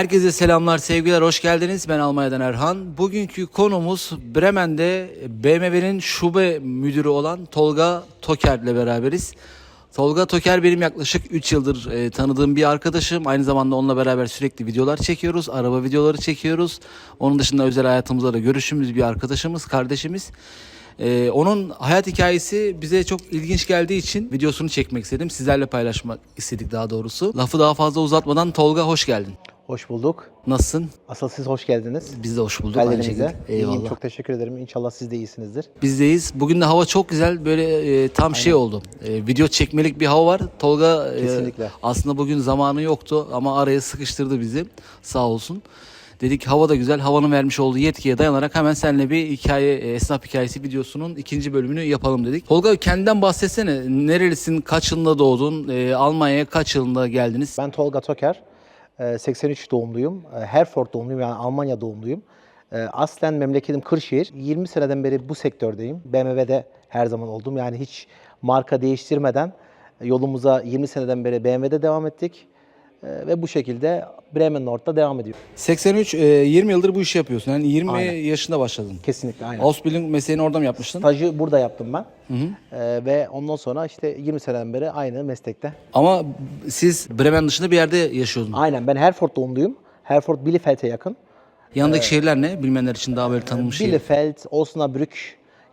Herkese selamlar, sevgiler, hoş geldiniz. Ben Almanya'dan Erhan. Bugünkü konumuz Bremen'de BMW'nin şube müdürü olan Tolga Toker ile beraberiz. Tolga Toker benim yaklaşık 3 yıldır e, tanıdığım bir arkadaşım. Aynı zamanda onunla beraber sürekli videolar çekiyoruz, araba videoları çekiyoruz. Onun dışında özel hayatımızda da görüşümüz bir arkadaşımız, kardeşimiz. Ee, onun hayat hikayesi bize çok ilginç geldiği için videosunu çekmek istedim. Sizlerle paylaşmak istedik daha doğrusu. Lafı daha fazla uzatmadan Tolga hoş geldin. Hoş bulduk. Nasılsın? Asıl siz hoş geldiniz. Biz de hoş bulduk şekilde. Eyvallah. İyiyim, çok teşekkür ederim. İnşallah siz de iyisinizdir. Bizdeyiz. Bugün de hava çok güzel. Böyle e, tam şey oldu. E, video çekmelik bir hava var. Tolga e, Kesinlikle. aslında bugün zamanı yoktu ama araya sıkıştırdı bizi. Sağ olsun. Dedik hava da güzel. Havanın vermiş olduğu yetkiye dayanarak hemen seninle bir hikaye, e, esnaf hikayesi videosunun ikinci bölümünü yapalım dedik. Tolga kendinden bahsetsene. Nerelisin? Kaç yılında doğdun? E, Almanya'ya kaç yılında geldiniz? Ben Tolga Toker. E, 83 doğumluyum. E, Herford doğumluyum yani Almanya doğumluyum. E, Aslen memleketim Kırşehir. 20 seneden beri bu sektördeyim. BMW'de her zaman oldum. Yani hiç marka değiştirmeden e, yolumuza 20 seneden beri BMW'de devam ettik. E, Ve bu şekilde Bremen Nord'da devam ediyor. 83, e, 20 yıldır bu işi yapıyorsun. Yani 20 Aynen. yaşında başladın. Kesinlikle aynen. Ausbildung mesleğini orada mı yapmıştın? Stajı burada yaptım ben. E, ve ondan sonra işte 20 seneden beri aynı meslekte. Ama siz Bremen dışında bir yerde yaşıyordunuz. Aynen ben Herford doğumluyum. Herford Bielefeld'e yakın. Yanındaki şehirler ne? Bilmeyenler için daha böyle tanınmış şehir. Bielefeld, Osnabrück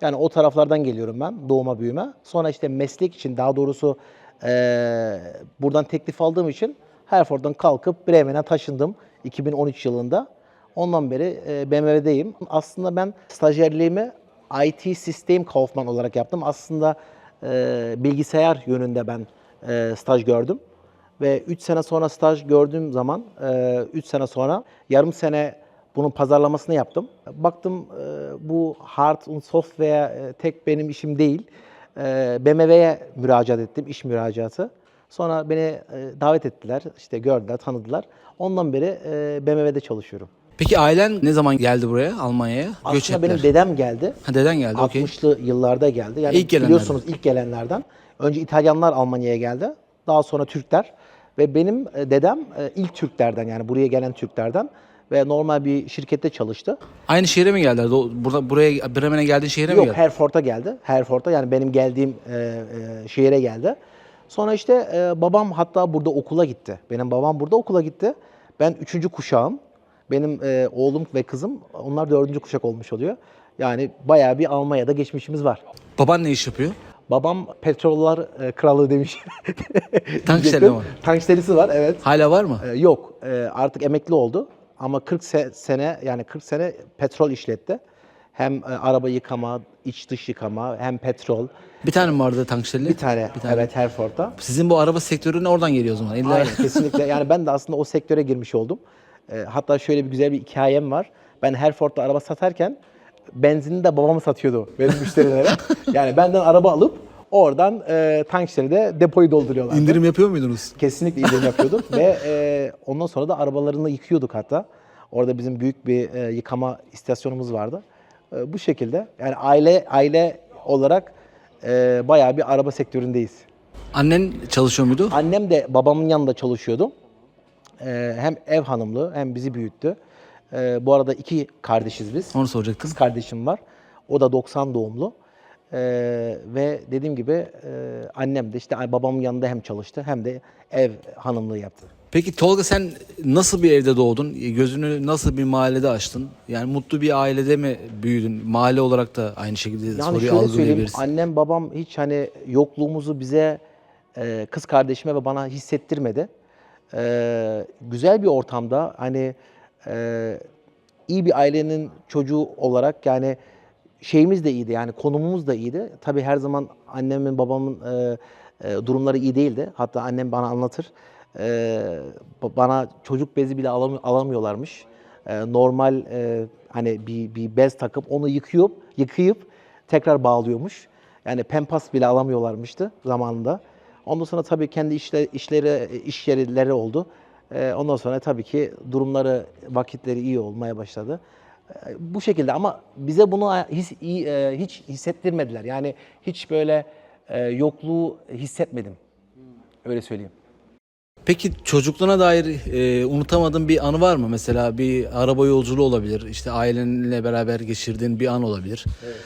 yani o taraflardan geliyorum ben doğuma büyüme. Sonra işte meslek için daha doğrusu eee, buradan teklif aldığım için Herford'dan kalkıp Bremen'e taşındım 2013 yılında. Ondan beri eee, BMW'deyim. Aslında ben stajyerliğimi IT Sistem Kaufman olarak yaptım. Aslında eee, bilgisayar yönünde ben eee, staj gördüm. Ve 3 sene sonra staj gördüğüm zaman 3 sene sonra yarım sene bunun pazarlamasını yaptım. Baktım e, bu hard und software e, tek benim işim değil. E, BMW'ye müracaat ettim, iş müracaatı. Sonra beni e, davet ettiler, işte gördüler, tanıdılar. Ondan beri e, BMW'de çalışıyorum. Peki ailen ne zaman geldi buraya Almanya'ya? Göç Aslında ettiler. benim dedem geldi. Ha, deden geldi okey. 60'lı yıllarda geldi. Yani İlk gelenlerden. biliyorsunuz ilk gelenlerden. Önce İtalyanlar Almanya'ya geldi. Daha sonra Türkler. Ve benim e, dedem e, ilk Türklerden yani buraya gelen Türklerden ve normal bir şirkette çalıştı. Aynı şehre mi geldiler? Do- Burada buraya Bremen'e geldiğin şehre mi Yok geldi? Herford'a geldi. Herford'a yani benim geldiğim e, e, şehire geldi. Sonra işte e, babam hatta burada okula gitti. Benim babam burada okula gitti. Ben üçüncü kuşağım. Benim e, oğlum ve kızım onlar dördüncü kuşak olmuş oluyor. Yani bayağı bir Almanya'da geçmişimiz var. Baban ne iş yapıyor? Babam petrollar e, kralı demiş. Tanksteli mi? Tanksterisi var evet. Hala var mı? E, yok e, artık emekli oldu. Ama 40 se- sene yani 40 sene petrol işletti. Hem e, araba yıkama, iç dış yıkama, hem petrol. Bir tane mi vardı tanksteli? Bir tane, Bir tane. evet Herford'da. Sizin bu araba sektörüne oradan geliyor o zaman. İlla Aynen kesinlikle. Yani ben de aslında o sektöre girmiş oldum. E, hatta şöyle bir güzel bir hikayem var. Ben Herford'da araba satarken benzini de babamı satıyordu benim müşterilere. yani benden araba alıp oradan e, tanksteride depoyu dolduruyorlardı. indirim yapıyor muydunuz? Kesinlikle indirim yapıyorduk ve e, ondan sonra da arabalarını yıkıyorduk hatta. Orada bizim büyük bir e, yıkama istasyonumuz vardı. E, bu şekilde yani aile aile olarak e, bayağı bir araba sektöründeyiz. Annen çalışıyor muydu? Annem de babamın yanında çalışıyordu. E, hem ev hanımlığı hem bizi büyüttü. E, bu arada iki kardeşiz biz. Onu soracaktım. Kız kardeşim var. O da 90 doğumlu. E, ve dediğim gibi e, annem de işte babamın yanında hem çalıştı hem de ev hanımlığı yaptı. Peki Tolga sen nasıl bir evde doğdun? Gözünü nasıl bir mahallede açtın? Yani mutlu bir ailede mi büyüdün? Mahalle olarak da aynı şekilde Yani soruyu şöyle söyleyeyim, annem babam hiç hani yokluğumuzu bize e, kız kardeşime ve bana hissettirmedi. E, güzel bir ortamda hani e, iyi bir ailenin çocuğu olarak yani şeyimiz de iyiydi yani konumumuz da iyiydi. Tabii her zaman annemin babamın e, e, durumları iyi değildi. Hatta annem bana anlatır. E, ba- bana çocuk bezi bile alam- alamıyorlarmış. E, normal e, hani bir, bir bez takıp onu yıkayıp yıkayıp tekrar bağlıyormuş. Yani pempas bile alamıyorlarmıştı zamanında. Ondan sonra tabii kendi işle, işleri, iş yerleri oldu. Ee, ondan sonra tabii ki durumları, vakitleri iyi olmaya başladı. Ee, bu şekilde ama bize bunu his, iyi, e, hiç hissettirmediler. Yani hiç böyle e, yokluğu hissetmedim. Öyle söyleyeyim. Peki çocukluğuna dair e, unutamadığın bir anı var mı? Mesela bir araba yolculuğu olabilir. işte ailenle beraber geçirdiğin bir an olabilir.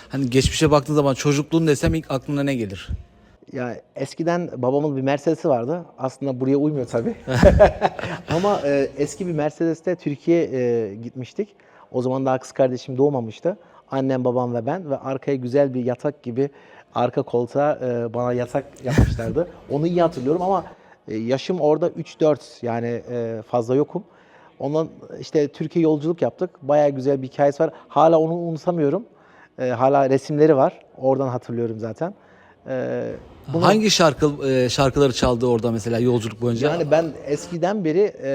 Hani geçmişe baktığın zaman çocukluğun desem ilk aklına ne gelir? Ya eskiden babamın bir Mercedes'i vardı. Aslında buraya uymuyor tabii. Ama e, eski bir Mercedes'te Türkiye'ye gitmiştik. O zaman daha kız kardeşim doğmamıştı. Annem, babam ve ben ve arkaya güzel bir yatak gibi arka koltuğa e, bana yatak yapmışlardı. Onu iyi hatırlıyorum ama e, yaşım orada 3-4 yani e, fazla yokum. Ondan işte Türkiye yolculuk yaptık. Bayağı güzel bir hikayesi var. Hala onu unutamıyorum. E, hala resimleri var. Oradan hatırlıyorum zaten. E, bunu- Hangi şarkı e, şarkıları çaldı orada mesela yolculuk boyunca? yani ben eskiden beri e,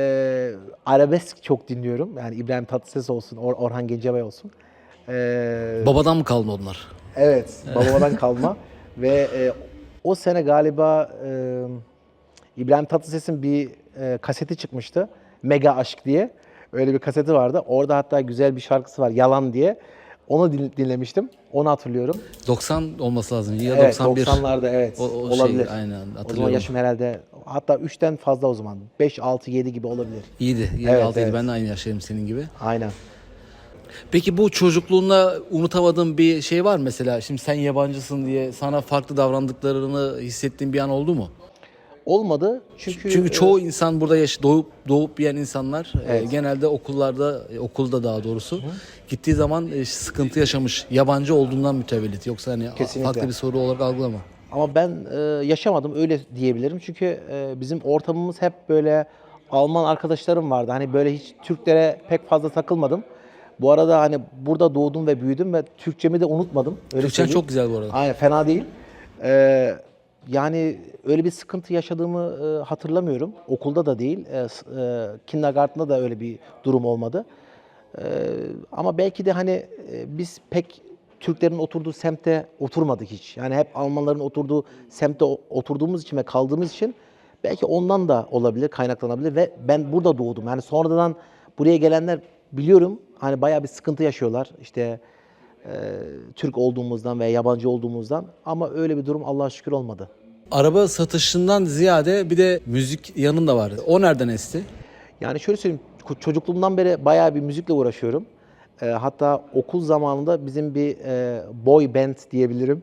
arabesk çok dinliyorum. Yani İbrahim Tatlıses olsun, Or- Orhan Gencebay olsun. E, Babadan mı kalma onlar? evet, babamdan kalma. Ve e, o sene galiba e, İbrahim Tatlıses'in bir e, kaseti çıkmıştı. Mega Aşk diye. Öyle bir kaseti vardı. Orada hatta güzel bir şarkısı var, Yalan diye. Onu din- dinlemiştim. Onu hatırlıyorum. 90 olması lazım. Ya evet, 91. 90'larda evet. O- o şey, olabilir. aynen, o zaman hatırlıyorum. yaşım herhalde hatta 3'ten fazla o zaman. 5, 6, 7 gibi olabilir. İyiydi. 26 Evet, evet. Ben de aynı yaşlarım senin gibi. Aynen. Peki bu çocukluğunda unutamadığın bir şey var mesela? Şimdi sen yabancısın diye sana farklı davrandıklarını hissettiğin bir an oldu mu? Olmadı çünkü Çünkü çoğu insan burada yaş doğup doğup büyüyen insanlar e, Evet. genelde okullarda e, okulda daha doğrusu gittiği zaman e, sıkıntı yaşamış. Yabancı olduğundan mütevellit. Yoksa hani a- Kesinlikle. farklı bir soru olarak algılama. ama ben e, yaşamadım öyle diyebilirim. Çünkü e, bizim ortamımız hep böyle Alman arkadaşlarım vardı. Hani böyle hiç Türklere pek fazla takılmadım. Bu arada hani burada doğdum ve büyüdüm ve Türkçemi de unutmadım. Öyle Türkçen söyleyeyim. çok güzel bu arada. Aynen fena değil. Ee, yani öyle bir sıkıntı yaşadığımı e, hatırlamıyorum. Okulda da değil. E, e, kindergarten'da da öyle bir durum olmadı. Ee, ama belki de hani e, biz pek Türklerin oturduğu semtte oturmadık hiç. Yani hep Almanların oturduğu semtte o- oturduğumuz için ve kaldığımız için belki ondan da olabilir, kaynaklanabilir ve ben burada doğdum. Yani sonradan buraya gelenler biliyorum hani bayağı bir sıkıntı yaşıyorlar. İşte e, Türk olduğumuzdan veya yabancı olduğumuzdan ama öyle bir durum Allah'a şükür olmadı. Araba satışından ziyade bir de müzik yanında var. O nereden esti? Yani şöyle söyleyeyim, ço- çocukluğumdan beri bayağı bir müzikle uğraşıyorum. Ee, hatta okul zamanında bizim bir e, boy band diyebilirim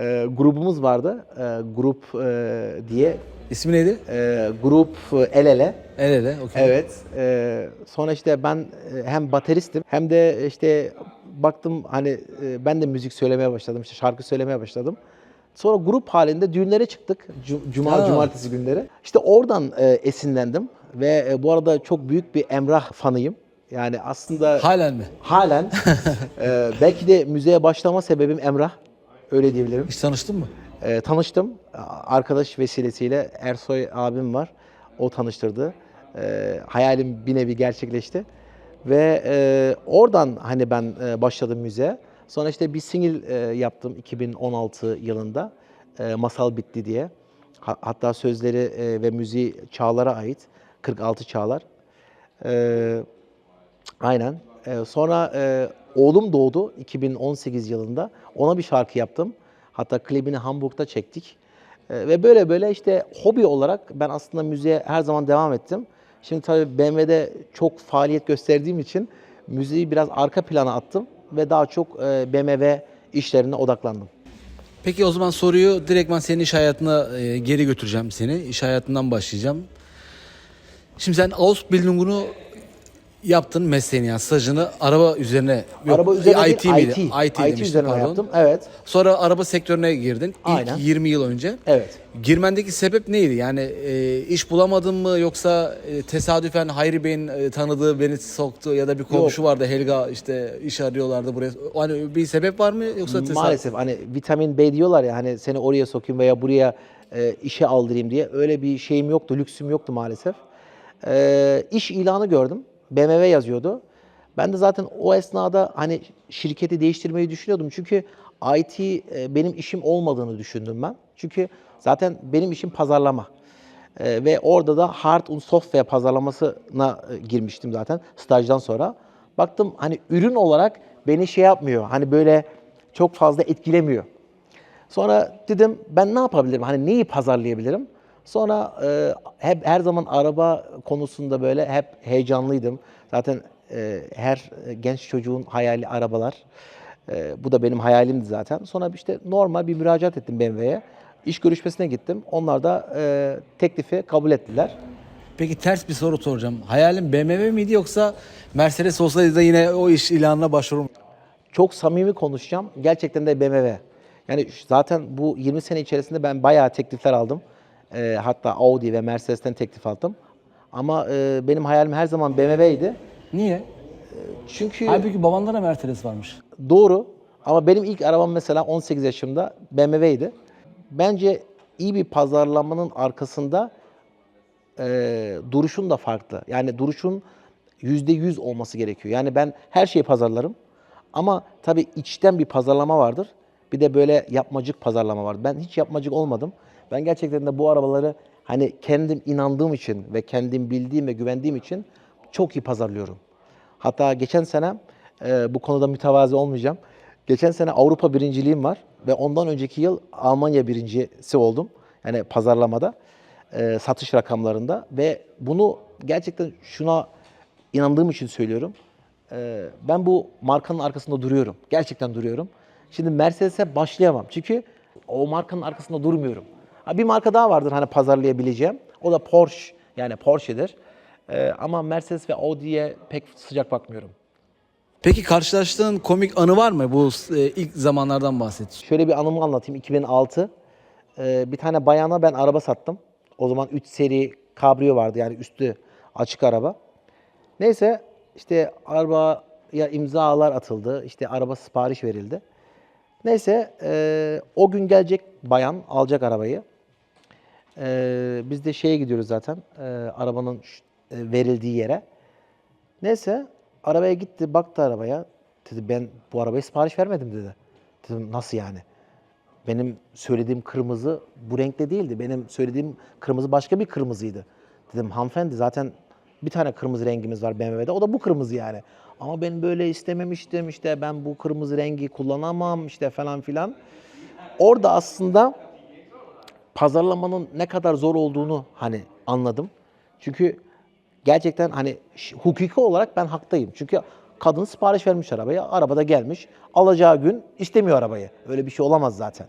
e, grubumuz vardı. E, grup e, diye. İsmi neydi? E, grup El Ele. El ele. okey. Evet. E, sonra işte ben e, hem bateristim hem de işte baktım hani e, ben de müzik söylemeye başladım. işte şarkı söylemeye başladım. Sonra grup halinde düğünlere çıktık. Cu- Cuma, Aa. cumartesi günleri. İşte oradan e, esinlendim. Ve e, bu arada çok büyük bir Emrah fanıyım. Yani aslında Halen mi? halen e, belki de müziğe başlama sebebim Emrah. Öyle diyebilirim. Hiç tanıştın mı? E, tanıştım. Arkadaş vesilesiyle Ersoy abim var. O tanıştırdı. E, hayalim bir nevi gerçekleşti. Ve e, oradan hani ben e, başladım müziğe. Sonra işte bir single e, yaptım 2016 yılında. E, Masal Bitti diye. Ha- hatta sözleri e, ve müziği Çağlar'a ait. 46 Çağlar. E, Aynen. Ee, sonra e, oğlum doğdu 2018 yılında. Ona bir şarkı yaptım. Hatta klibini Hamburg'da çektik. Ee, ve böyle böyle işte hobi olarak ben aslında müziğe her zaman devam ettim. Şimdi tabii BMW'de çok faaliyet gösterdiğim için müziği biraz arka plana attım ve daha çok e, BMW işlerine odaklandım. Peki o zaman soruyu direktman senin iş hayatına e, geri götüreceğim seni. İş hayatından başlayacağım. Şimdi sen Ausbildung'unu yaptın mesleğini yani stajını araba üzerine yok, Araba üzerine IT değil, miydi? IT, IT, demiştin, üzerine pardon. yaptım. Evet. Sonra araba sektörüne girdin. İlk Aynen. 20 yıl önce. Evet. Girmendeki sebep neydi? Yani e, iş bulamadın mı yoksa e, tesadüfen Hayri Bey'in e, tanıdığı beni soktu ya da bir komşu vardı Helga işte iş arıyorlardı buraya. Hani bir sebep var mı yoksa tesadüf? Maalesef hani vitamin B diyorlar ya hani seni oraya sokayım veya buraya e, işe aldırayım diye öyle bir şeyim yoktu, lüksüm yoktu maalesef. E, iş ilanı gördüm. BMW yazıyordu. Ben de zaten o esnada hani şirketi değiştirmeyi düşünüyordum. Çünkü IT e, benim işim olmadığını düşündüm ben. Çünkü zaten benim işim pazarlama. E, ve orada da hard und software pazarlamasına e, girmiştim zaten stajdan sonra. Baktım hani ürün olarak beni şey yapmıyor. Hani böyle çok fazla etkilemiyor. Sonra dedim ben ne yapabilirim? Hani neyi pazarlayabilirim? Sonra e, hep her zaman araba konusunda böyle hep heyecanlıydım. Zaten e, her genç çocuğun hayali arabalar. E, bu da benim hayalimdi zaten. Sonra işte normal bir müracaat ettim BMW'ye. İş görüşmesine gittim. Onlar da e, teklifi kabul ettiler. Peki ters bir soru soracağım. Hayalin BMW miydi yoksa Mercedes olsaydı da yine o iş ilanına başvurur mu? Çok samimi konuşacağım. Gerçekten de BMW. Yani zaten bu 20 sene içerisinde ben bayağı teklifler aldım. Ee, hatta Audi ve Mercedes'ten teklif aldım. Ama e, benim hayalim her zaman BMW'ydi. Niye? Çünkü Halbuki babanda da Mercedes varmış. doğru ama benim ilk arabam mesela 18 yaşımda BMW'ydi. Bence iyi bir pazarlamanın arkasında e, duruşun da farklı. Yani duruşun yüzde yüz olması gerekiyor. Yani ben her şeyi pazarlarım. Ama tabii içten bir pazarlama vardır. Bir de böyle yapmacık pazarlama var. Ben hiç yapmacık olmadım. Ben gerçekten de bu arabaları hani kendim inandığım için ve kendim bildiğim ve güvendiğim için çok iyi pazarlıyorum. Hatta geçen sene e, bu konuda mütevazi olmayacağım. Geçen sene Avrupa birinciliğim var ve ondan önceki yıl Almanya birincisi oldum. Yani pazarlamada, e, satış rakamlarında ve bunu gerçekten şuna inandığım için söylüyorum. E, ben bu markanın arkasında duruyorum. Gerçekten duruyorum. Şimdi Mercedes'e başlayamam. Çünkü o markanın arkasında durmuyorum. Bir marka daha vardır hani pazarlayabileceğim. O da Porsche. Yani Porsche'dir. E, ama Mercedes ve Audi'ye pek sıcak bakmıyorum. Peki karşılaştığın komik anı var mı? Bu e, ilk zamanlardan bahset. Şöyle bir anımı anlatayım. 2006 e, bir tane bayana ben araba sattım. O zaman 3 seri kabrio vardı yani üstü açık araba. Neyse işte arabaya imzalar atıldı. İşte araba sipariş verildi. Neyse e, o gün gelecek bayan alacak arabayı. E, biz de şeye gidiyoruz zaten e, arabanın e, verildiği yere. Neyse arabaya gitti baktı arabaya. Dedi ben bu arabaya sipariş vermedim dedi. Dedim nasıl yani? Benim söylediğim kırmızı bu renkte değildi. Benim söylediğim kırmızı başka bir kırmızıydı. Dedim hanımefendi zaten bir tane kırmızı rengimiz var BMW'de. O da bu kırmızı yani. Ama ben böyle istememiştim işte ben bu kırmızı rengi kullanamam işte falan filan. Orada aslında pazarlamanın ne kadar zor olduğunu hani anladım. Çünkü gerçekten hani hukuki olarak ben haktayım. Çünkü kadın sipariş vermiş arabaya, arabada gelmiş. Alacağı gün istemiyor arabayı. Öyle bir şey olamaz zaten.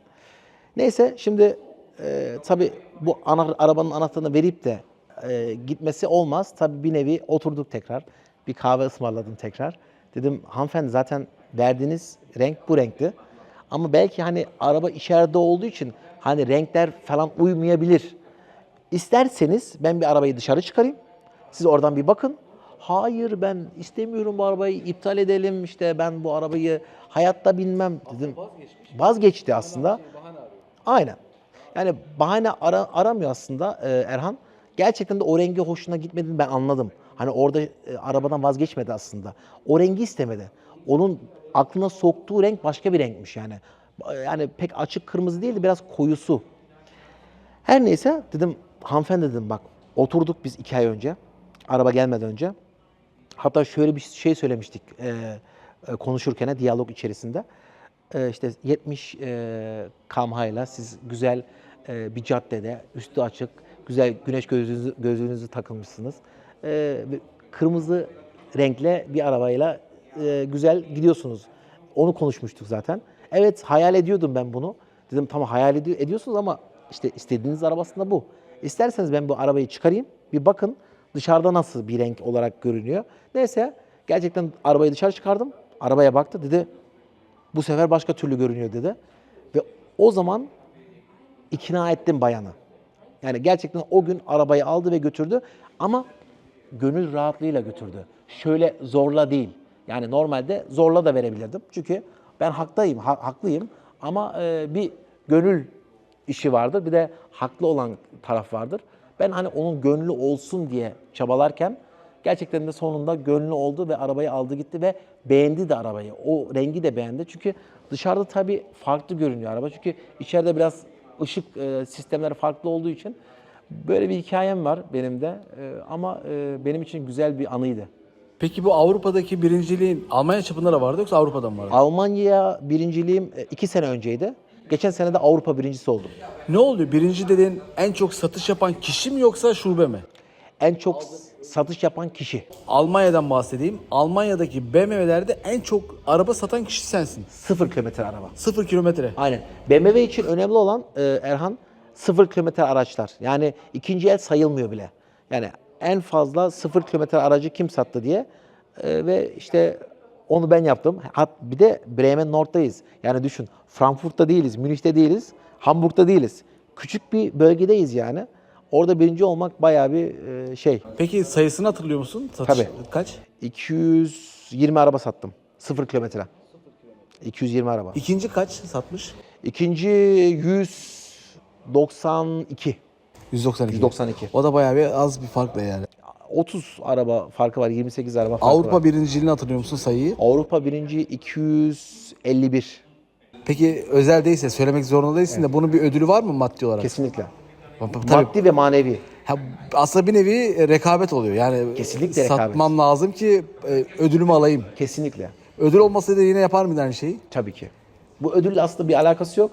Neyse şimdi e, tabii bu ana, arabanın anahtarını verip de e, gitmesi olmaz. Tabii bir nevi oturduk tekrar. Bir kahve ısmarladım tekrar. Dedim hanımefendi zaten verdiğiniz renk bu renkti. Ama belki hani araba içeride olduğu için hani renkler falan uymayabilir. İsterseniz ben bir arabayı dışarı çıkarayım. Siz oradan bir bakın. Hayır ben istemiyorum bu arabayı iptal edelim işte ben bu arabayı hayatta binmem dedim. Vazgeçti aslında. Aynen. Yani bahane ara- aramıyor aslında e, Erhan. Gerçekten de o rengi hoşuna gitmediğini ben anladım. Hani orada e, arabadan vazgeçmedi aslında. O rengi istemedi. Onun aklına soktuğu renk başka bir renkmiş yani. Yani pek açık kırmızı değildi biraz koyusu. Her neyse dedim hanımefendi dedim bak oturduk biz iki ay önce. Araba gelmeden önce. Hatta şöyle bir şey söylemiştik e, e, konuşurken diyalog içerisinde. E, işte 70 e, kamhayla siz güzel e, bir caddede üstü açık güzel güneş gözlüğünüzü, gözlüğünüzü takılmışsınız. E, kırmızı renkle bir arabayla e, güzel gidiyorsunuz. Onu konuşmuştuk zaten. Evet hayal ediyordum ben bunu. Dedim tamam hayal edi- ediyorsunuz ama işte istediğiniz arabasında bu. İsterseniz ben bu arabayı çıkarayım. Bir bakın dışarıda nasıl bir renk olarak görünüyor. Neyse gerçekten arabayı dışarı çıkardım. Arabaya baktı dedi bu sefer başka türlü görünüyor dedi. Ve o zaman ikna ettim bayanı. Yani gerçekten o gün arabayı aldı ve götürdü ama gönül rahatlığıyla götürdü. Şöyle zorla değil. Yani normalde zorla da verebilirdim. Çünkü ben haklıyım, ha- haklıyım ama e, bir gönül işi vardır. Bir de haklı olan taraf vardır. Ben hani onun gönlü olsun diye çabalarken gerçekten de sonunda gönlü oldu ve arabayı aldı gitti ve beğendi de arabayı. O rengi de beğendi. Çünkü dışarıda tabii farklı görünüyor araba. Çünkü içeride biraz ışık e, sistemleri farklı olduğu için böyle bir hikayem var benim de. E, ama e, benim için güzel bir anıydı. Peki bu Avrupa'daki birinciliğin Almanya çapında da vardı yoksa Avrupa'da mı vardı? Almanya birinciliğim e, iki sene önceydi. Geçen sene de Avrupa birincisi oldum. Ne oluyor? Birinci dediğin en çok satış yapan kişi mi yoksa şube mi? En çok satış yapan kişi. Almanya'dan bahsedeyim. Almanya'daki BMW'lerde en çok araba satan kişi sensin. Sıfır kilometre araba. Sıfır kilometre. Aynen. BMW için önemli olan e, Erhan sıfır kilometre araçlar. Yani ikinci el sayılmıyor bile. Yani en fazla sıfır kilometre aracı kim sattı diye E, ve işte onu ben yaptım. Hat, bir de Bremen Nord'dayız. Yani düşün Frankfurt'ta değiliz, Münih'te değiliz, Hamburg'da değiliz. Küçük bir bölgedeyiz yani. Orada birinci olmak bayağı bir e, şey. Peki sayısını hatırlıyor musun? Satış Tabii. Kaç? 220 araba sattım. Sıfır kilometre. 220 araba. İkinci kaç satmış? İkinci 192. 192. 192. O da bayağı bir az bir farkla yani. 30 araba farkı var, 28 araba farkı Avrupa var. birinciliğini hatırlıyor musun sayıyı? Avrupa birinci 251. Peki özel değilse söylemek zorunda değilsin de bunun bir ödülü var mı maddi olarak? Kesinlikle. Tabii. Maddi ve manevi. Ha, aslında bir nevi rekabet oluyor. Yani Kesinlikle rekabet. satmam lazım ki e, ödülümü alayım. Kesinlikle. Ödül olmasaydı yine yapar mıydın aynı şeyi? Tabii ki. Bu ödülle aslında bir alakası yok.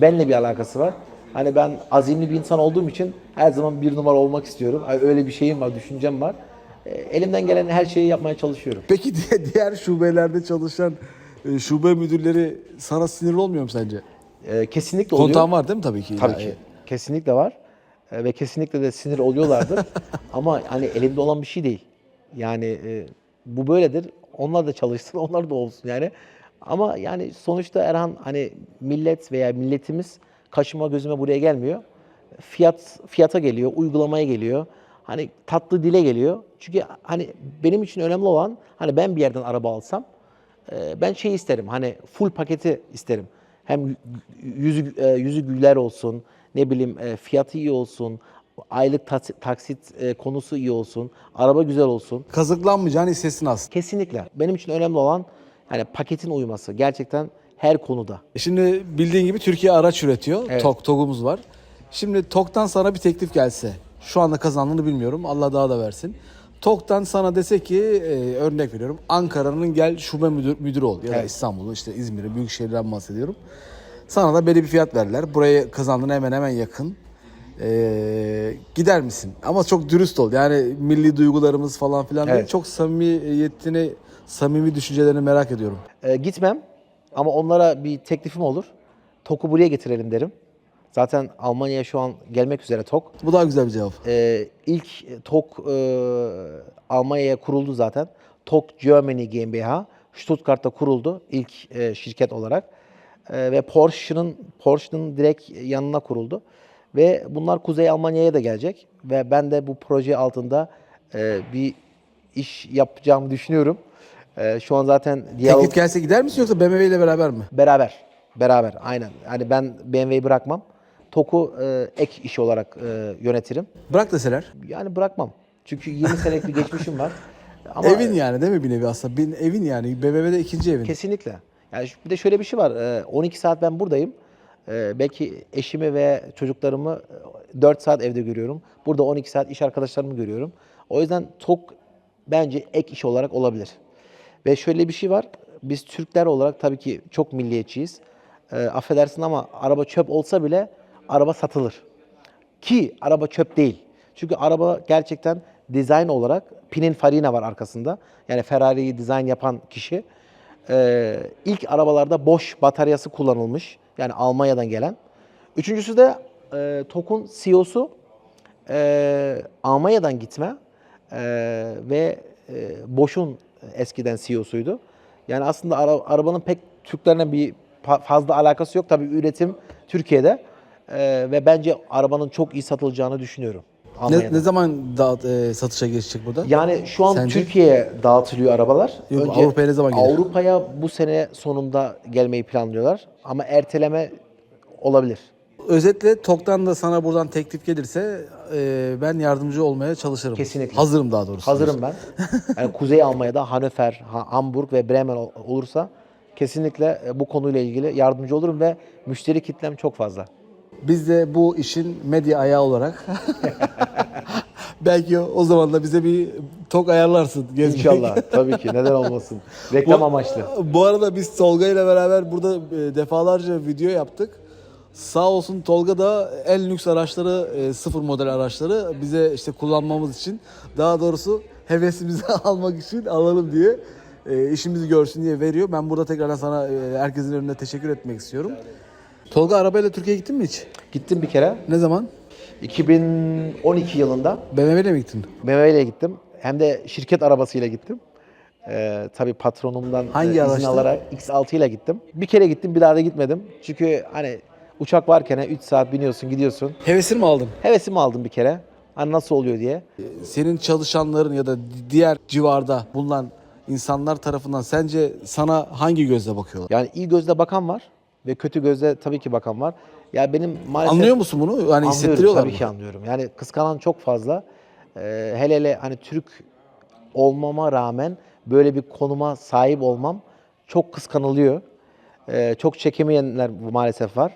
Benle bir alakası var. Hani ben azimli bir insan olduğum için her zaman bir numara olmak istiyorum. Öyle bir şeyim var, düşüncem var. E, Elimden gelen her şeyi yapmaya çalışıyorum. Peki di- diğer şubelerde çalışan e, şube müdürleri sana sinir olmuyor mu sence? E, kesinlikle oluyor. Kontağın var değil mi tabii ki? Tabii Yani, ki. Kesinlikle var. Ve kesinlikle de sinir oluyorlardır. Ama hani elimde olan bir şey değil. Yani e, bu böyledir. Onlar da çalışsın, onlar da olsun yani. Ama yani sonuçta Erhan hani millet veya milletimiz kaşıma gözüme buraya gelmiyor. Fiyat fiyata geliyor, uygulamaya geliyor. Hani tatlı dile geliyor. Çünkü hani benim için önemli olan hani ben bir yerden araba alsam e, ben şey isterim. Hani full paketi isterim. Hem yüzü e, yüzü güler olsun, ne bileyim e, fiyatı iyi olsun, aylık taksit e, konusu iyi olsun, araba güzel olsun. Kazıklanmayacağını hissetsin aslında. Kesinlikle. Benim için önemli olan hani paketin uyması. Gerçekten her konuda. Şimdi bildiğin gibi Türkiye araç üretiyor. Evet. TOK, TOG'umuz var. Şimdi TOK'tan sana bir teklif gelse, şu anda kazandığını bilmiyorum, Allah daha da versin. TOK'tan sana dese ki, e, örnek veriyorum, Ankara'nın gel şube müdür, müdürü ol. Ya da Evet. İstanbul'u, işte İzmir'i, büyük şehirlerden bahsediyorum. Sana da belli bir fiyat verler. Buraya kazandığına hemen hemen yakın. E, gider misin? Ama çok dürüst ol. Yani milli duygularımız falan filan değil. Evet. Çok samimiyetini, samimi düşüncelerini merak ediyorum. E, gitmem ama onlara bir teklifim olur. TOK'u buraya getirelim derim. Zaten Almanya'ya şu an gelmek üzere TOK. Bu daha güzel bir cevap. Ee, ilk TOK e, Almanya'ya kuruldu zaten. TOK Germany GmbH Stuttgart'ta kuruldu ilk e, şirket olarak. E, ve Porsche'nin Porsche'nin direkt yanına kuruldu. Ve bunlar Kuzey Almanya'ya da gelecek ve ben de bu proje altında e, bir iş yapacağımı düşünüyorum. E, şu an zaten diyalog Teklif gelse gider misin yoksa BMW ile beraber mi? beraber beraber aynen. Yani ben BMW'yi bırakmam. TOK'u e, ek iş olarak e, yönetirim. Bırak deseler. Yani bırakmam. Çünkü 20 senelik bir geçmişim var. Ama evin yani değil mi bir nevi aslında? Bir evin yani. BMW'de ikinci evin. Kesinlikle. Yani bir de şöyle bir şey var. Ee, 12 saat ben buradayım. Ee, Belki eşimi ve çocuklarımı 4 saat evde görüyorum. Burada 12 saat iş arkadaşlarımı görüyorum. O yüzden TOK bence ek iş olarak olabilir. Ve şöyle bir şey var. Biz Türkler olarak tabii ki çok milliyetçiyiz. Ee, affedersin ama araba çöp olsa bile araba satılır. Ki araba çöp değil. Çünkü araba gerçekten dizayn olarak Pininfarina var arkasında. Yani Ferrari'yi dizayn yapan kişi. Ee, ilk arabalarda boş bataryası kullanılmış. Yani Almanya'dan gelen. Üçüncüsü de e, TOK'un CEO'su e, Almanya'dan gitme e, ve e, Bosch'un eskiden CEO'suydu. Yani aslında ara- arabanın pek Türklerle bir fa- fazla alakası yok. Tabii üretim Türkiye'de E, ve bence arabanın çok iyi satılacağını düşünüyorum. Ne, Almanya'da. ne zaman dağıt, e, satışa geçecek burada? Yani şu an Sence? Türkiye'ye dağıtılıyor arabalar. Yok, Avrupa'ya ne zaman gelir? Avrupa'ya bu sene sonunda gelmeyi planlıyorlar. Ama erteleme olabilir. Özetle TOK'tan da sana buradan teklif gelirse e, ben yardımcı olmaya çalışırım. Kesinlikle. Hazırım daha doğrusu. Hazırım ben. Yani Kuzey Almanya'da Hanöfer, Ha- Hamburg ve Bremen ol- olursa kesinlikle e, bu konuyla ilgili yardımcı olurum ve müşteri kitlem çok fazla. Biz de bu işin medya ayağı olarak belki o zaman da bize bir TOK ayarlarsın. gezmek. İnşallah. Tabii ki. Neden olmasın. Reklam Bu- amaçlı. Bu arada biz Tolga ile beraber burada e, defalarca video yaptık. Sağ olsun Tolga da en lüks araçları, e, sıfır model araçları bize işte kullanmamız için, daha doğrusu hevesimizi almak için alalım diye, e, işimizi görsün diye veriyor. Ben burada tekrardan sana e, herkesin önünde teşekkür etmek istiyorum. Tolga arabayla Türkiye'ye gittin mi hiç? Gittim bir kere. Ne zaman? 2012 yılında BMW ile mi gittin? BMW ile gittim. Hem de şirket arabasıyla gittim. Ee, tabii patronumdan Hangi izin araçta? alarak X6 ile gittim. Bir kere gittim bir daha da gitmedim. Çünkü hani uçak varken 3 saat biniyorsun gidiyorsun. Hevesini mi aldın? Hevesimi aldım bir kere. Hani nasıl oluyor diye. Senin çalışanların ya da diğer civarda bulunan insanlar tarafından sence sana hangi gözle bakıyorlar? Yani iyi gözle bakan var ve kötü gözle tabii ki bakan var. Ya benim maalesef Anlıyor musun bunu? Yani hissettiriyorlar tabii mı? ki anlıyorum. Yani kıskanan çok fazla. Ee, hele hele hani Türk olmama rağmen böyle bir konuma sahip olmam çok kıskanılıyor. Ee, çok çekemeyenler maalesef var.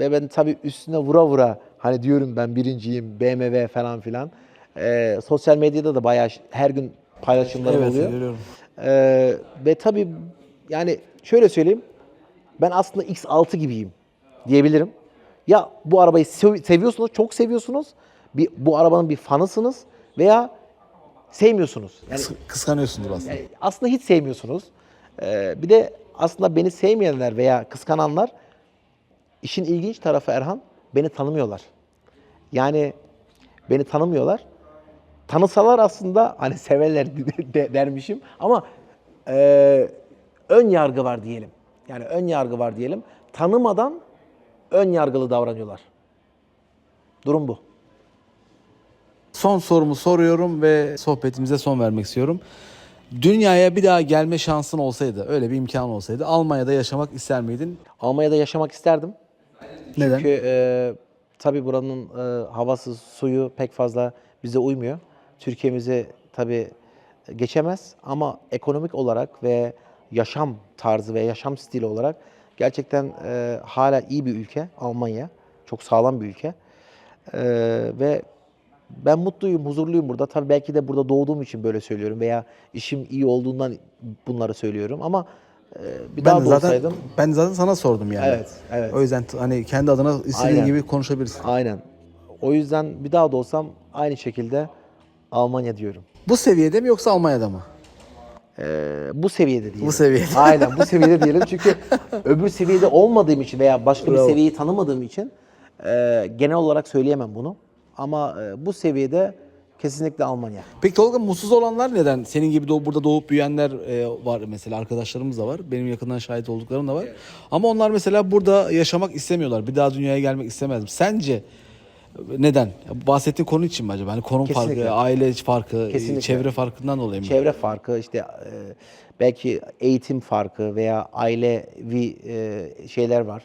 Ve ben tabii üstüne vura vura hani diyorum ben birinciyim BMW falan filan. Ee, sosyal medyada da bayağı her gün paylaşımlarım Evet, oluyor. görüyorum. Ee, ve tabii yani şöyle söyleyeyim. Ben aslında X6 gibiyim diyebilirim. Ya bu arabayı sev- seviyorsunuz, çok seviyorsunuz. Bir, bu arabanın bir fanısınız veya sevmiyorsunuz. Yani, Kıs- Kıskanıyorsundur aslında. yani aslında hiç sevmiyorsunuz. Ee, bir de aslında beni sevmeyenler veya kıskananlar işin ilginç tarafı Erhan beni tanımıyorlar. Yani beni tanımıyorlar. Tanısalar aslında hani severler de- dermişim ama e, ön yargı var diyelim. Yani ön yargı var diyelim. Tanımadan ön yargılı davranıyorlar. Durum bu. Son sorumu soruyorum ve sohbetimize son vermek istiyorum. Dünyaya bir daha gelme şansın olsaydı, öyle bir imkan olsaydı Almanya'da yaşamak ister miydin? Almanya'da yaşamak isterdim. Neden? Çünkü e, tabii buranın e, havası, suyu pek fazla bize uymuyor. Türkiye'mize tabii geçemez ama ekonomik olarak ve yaşam tarzı ve yaşam stili olarak gerçekten e, hala iyi bir ülke Almanya. Çok sağlam bir ülke. E, ve ben mutluyum, huzurluyum burada. Tabii belki de burada doğduğum için böyle söylüyorum veya işim iyi olduğundan bunları söylüyorum ama e, bir daha ben zaten doğsaydım ben zaten sana sordum yani. Evet, evet. O yüzden hani kendi adına istediğin Aynen. gibi konuşabilirsin. Aynen. O yüzden bir daha da olsam aynı şekilde Almanya diyorum. Bu seviyede mi yoksa Almanya'da mı? Ee, bu seviyede diyelim. Bu seviyede. Aynen bu seviyede diyelim. Çünkü öbür seviyede olmadığım için veya başka Bravo. bir seviyeyi tanımadığım için e, genel olarak söyleyemem bunu. Ama e, bu seviyede kesinlikle Almanya. Peki Tolga mutsuz olanlar neden? Senin gibi doğup, burada doğup büyüyenler e, var mesela arkadaşlarımız da var. Benim yakından şahit olduklarım da var. Ama onlar mesela burada yaşamak istemiyorlar. Bir daha dünyaya gelmek istemez. Sence neden? Bahsettiğin konu için mi acaba? Hani konum Kesinlikle. farkı, aile farkı, Kesinlikle. çevre farkından dolayı mı? Çevre farkı, işte e, belki eğitim farkı veya ailevi e, şeyler var,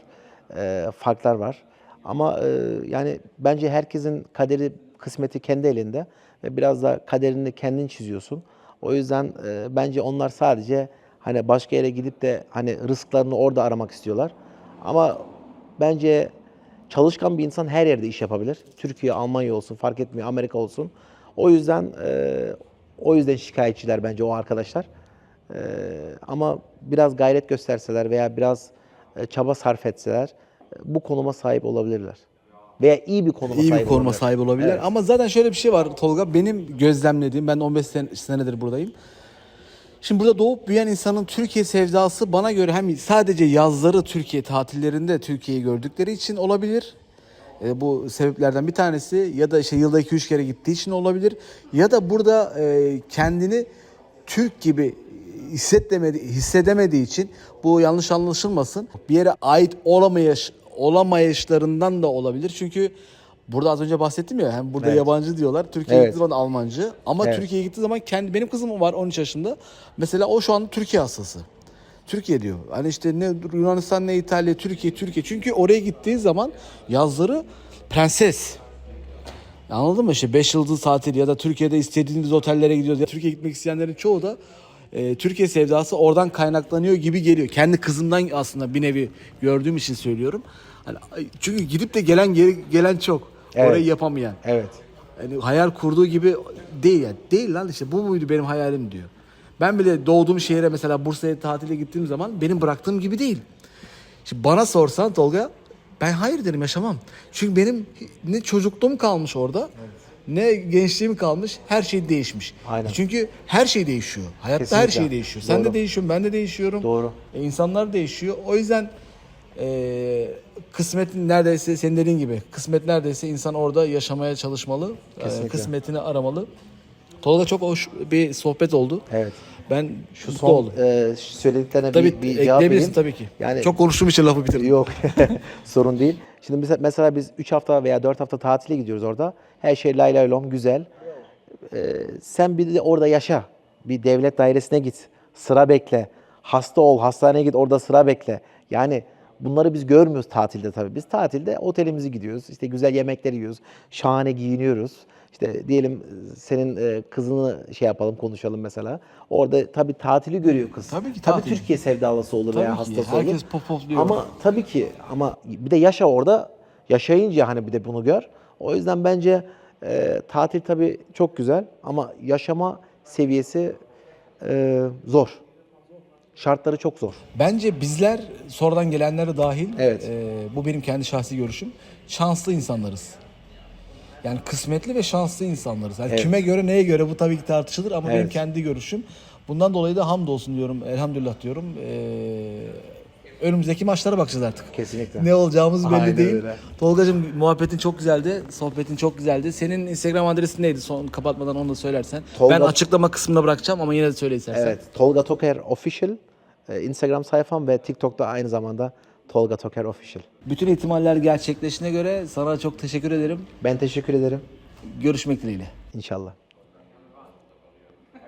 e, farklar var. Ama e, yani bence herkesin kaderi, kısmeti kendi elinde biraz da kaderini kendin çiziyorsun. O yüzden e, bence onlar sadece hani başka yere gidip de hani rızklarını orada aramak istiyorlar. Ama bence çalışkan bir insan her yerde iş yapabilir. Türkiye, Almanya olsun fark etmiyor, Amerika olsun. O yüzden e, o yüzden şikayetçiler bence o arkadaşlar. E, ama biraz gayret gösterseler veya biraz e, çaba sarf etseler e, bu konuma sahip olabilirler. Veya iyi bir konuma İyi sahip bir konuma olabilirler. sahip olabilirler. Evet. Ama zaten şöyle bir şey var Tolga. Benim gözlemlediğim, ben 15 sen- senedir buradayım. Şimdi burada doğup büyüyen insanın Türkiye sevdası bana göre hem sadece yazları Türkiye tatillerinde Türkiye'yi gördükleri için olabilir. E, bu sebeplerden bir tanesi ya da işte yılda 2-3 kere gittiği için olabilir. Ya da burada e, kendini Türk gibi hissetmedi, hissedemediği için bu yanlış anlaşılmasın. Bir yere ait olamayış, olamayışlarından da olabilir. Çünkü burada az önce bahsettim ya hem burada Evet. yabancı diyorlar. Türkiye'ye Evet. gittiği zaman Almancı. Ama Evet. Türkiye'ye gittiği zaman kendi benim kızım var 13 yaşında. Mesela o şu an Türkiye hastası. Türkiye diyor. Hani işte ne Yunanistan ne İtalya, Türkiye, Türkiye. Çünkü oraya gittiği zaman yazları prenses. Anladın mı? İşte 5 yıldız tatil ya da Türkiye'de istediğiniz otellere gidiyoruz. Ya Türkiye gitmek isteyenlerin çoğu da e, Türkiye sevdası oradan kaynaklanıyor gibi geliyor. Kendi kızımdan aslında bir nevi gördüğüm için söylüyorum. Hani, çünkü gidip de gelen geri, gelen çok. Evet. Orayı yapamayan. Evet. Yani hayal kurduğu gibi değil yani. Değil lan işte bu muydu benim hayalim diyor. Ben bile doğduğum şehre mesela Bursa'ya tatile gittiğim zaman benim bıraktığım gibi değil. Şimdi bana sorsan Tolga Ben hayır derim yaşamam. Çünkü benim ne çocukluğum kalmış orada ne gençliğim kalmış. Her şey değişmiş. Aynen. Çünkü her şey değişiyor. Hayatta her Kesinlikle. şey değişiyor. Sen Doğru. de değişiyorsun, ben de değişiyorum. Doğru. E, insanlar değişiyor. O yüzden e, kısmetin neredeyse senin dediğin gibi kısmet neredeyse insan orada yaşamaya çalışmalı. E, Kesinlikle. kısmetini aramalı. Tolga çok hoş bir sohbet oldu. Evet. Ben Şu son oldum. e, söylediklerine Tabii bir, bir cevap ekleyebilirsin vereyim. tabii ki. Yani çok konuştuğum için lafı bitirdim. Yok sorun değil. Şimdi mesela, mesela biz 3 hafta veya 4 hafta tatile gidiyoruz orada. Her şey lay lay lom güzel. Ee, sen bir de orada yaşa. Bir devlet dairesine git. Sıra bekle. Hasta ol, hastaneye git orada sıra bekle. Yani bunları biz görmüyoruz tatilde tabii. Biz tatilde otelimizi gidiyoruz. İşte güzel yemekler yiyoruz. Şahane giyiniyoruz. İşte diyelim senin e, kızını şey yapalım, konuşalım mesela. Orada tabii tatili görüyor kız. Tabii ki Tabii tatil. Türkiye sevdalısı olur Tabii veya ki. hastası Herkes olur. pop popluyor. Ama tabii ki ama bir de yaşa orada. Yaşayınca hani bir de bunu gör. O yüzden bence e, tatil tabii çok güzel ama yaşama seviyesi e, zor. Şartları çok zor. Bence bizler sonradan gelenlere dahil, Evet. e, bu benim kendi şahsi görüşüm, şanslı insanlarız. Yani kısmetli ve şanslı insanlarız. Yani Evet. kime göre neye göre bu tabii ki tartışılır ama benim Evet. kendi görüşüm. Bundan dolayı da hamdolsun diyorum, elhamdülillah diyorum. E, önümüzdeki maçlara bakacağız artık. Kesinlikle. Ne olacağımız belli Aynen değil. öyle. Tolgacığım muhabbetin çok güzeldi, sohbetin çok güzeldi. Senin Instagram adresin neydi? Son kapatmadan onu da söylersen. Tolga- Ben açıklama kısmına bırakacağım ama yine de söyle istersen. Evet. Tolga Toker Official e, Instagram sayfam ve TikTok'ta aynı zamanda Tolga Toker Official. Bütün ihtimaller gerçekleşine göre sana çok teşekkür ederim. Ben teşekkür ederim. Görüşmek dileğiyle. İnşallah.